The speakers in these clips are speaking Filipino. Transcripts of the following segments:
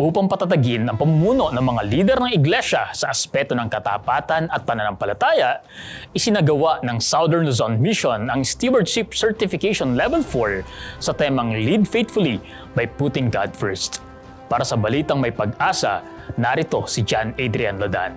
upang patatagin ang pamumuno ng mga lider ng iglesia sa aspeto ng katapatan at pananampalataya, isinagawa ng Southern Luzon Mission ang Stewardship Certification Level 4 sa temang Lead Faithfully by Putting God First. Para sa balitang may pag-asa, narito si John Adrian Ladan.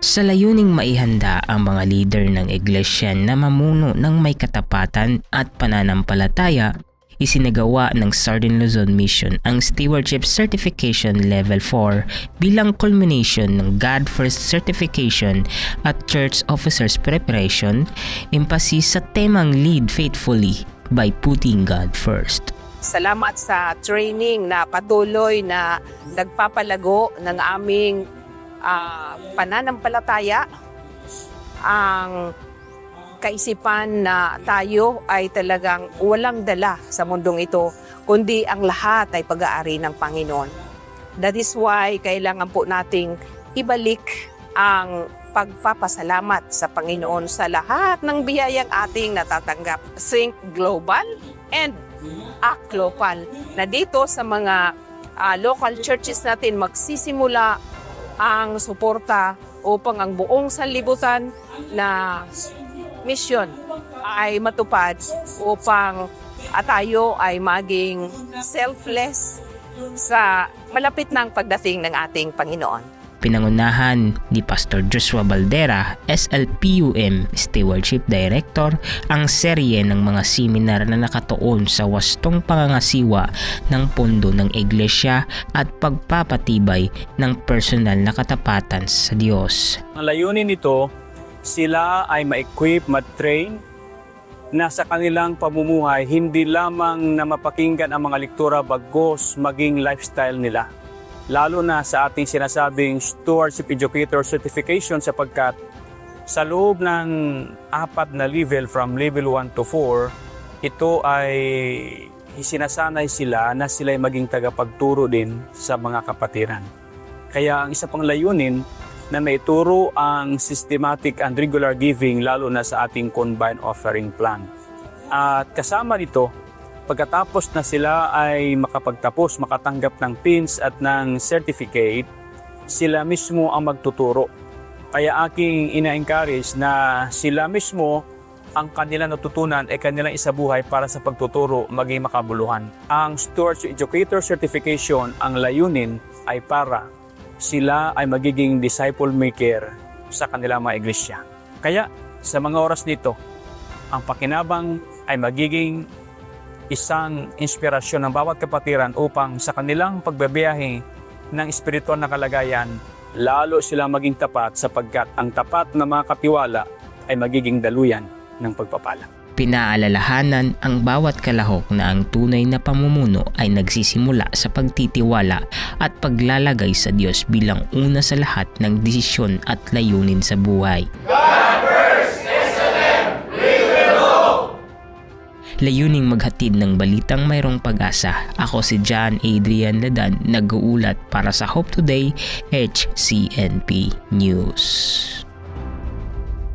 Sa layuning maihanda ang mga leader ng iglesia na mamuno ng may katapatan at pananampalataya, isinagawa ng Southern Luzon Mission ang Stewardship Certification Level 4 bilang culmination ng God First Certification at Church Officers Preparation, emphasis sa temang Lead Faithfully by Putting God First. Salamat sa training na patuloy na nagpapalago ng aming ah, pananampalataya. Ang kaisipan na tayo ay talagang walang dala sa mundong ito, kundi ang lahat ay pag-aari ng Panginoon. That is why kailangan po nating ibalik ang pagpapasalamat sa Panginoon sa lahat ng biyayang ating natatanggap. Think global and act local. Na dito sa mga ah, local churches natin magsisimula ang suporta upang ang buong sanlibutan na mission ay matupad upang at tayo ay maging selfless sa malapit ng pagdating ng ating Panginoon. Pinangunahan ni Pastor Joshua Baldera, SLPUM Stewardship Director, ang serye ng mga seminar na nakatuon sa wastong pangangasiwa ng pondo ng iglesia at pagpapatibay ng personal na katapatan sa Diyos. Ang layunin nito, sila ay ma-equip, ma-train na sa kanilang pamumuhay hindi lamang na mapakinggan ang mga lektura bagos maging lifestyle nila. Lalo na sa ating sinasabing Stewardship Educator Certification sapagkat sa loob ng apat na level from level 1 to 4, ito ay sinasanay sila na sila ay maging tagapagturo din sa mga kapatiran. Kaya ang isa pang layunin na maituro ang systematic and regular giving lalo na sa ating combined offering plan. At kasama nito, pagkatapos na sila ay makapagtapos, makatanggap ng pins at ng certificate, sila mismo ang magtuturo. Kaya aking ina-encourage na sila mismo ang kanilang natutunan ay kanilang isabuhay para sa pagtuturo maging makabuluhan. Ang Stewardship Educator Certification, ang layunin ay para sila ay magiging disciple maker sa kanilang mga iglesia. Kaya sa mga oras nito, ang pakinabang ay magiging isang inspirasyon ng bawat kapatiran upang sa kanilang pagbabiyahe ng espiritual na kalagayan, lalo sila maging tapat sapagkat ang tapat na mga katiwala ay magiging daluyan ng pagpapala. Pinaalalahanan ang bawat kalahok na ang tunay na pamumuno ay nagsisimula sa pagtitiwala at paglalagay sa Diyos bilang una sa lahat ng desisyon at layunin sa buhay. Layuning maghatid ng balitang mayroong pag-asa. Ako si John Adrian Ladan, nag-uulat para sa Hope Today, HCNP News.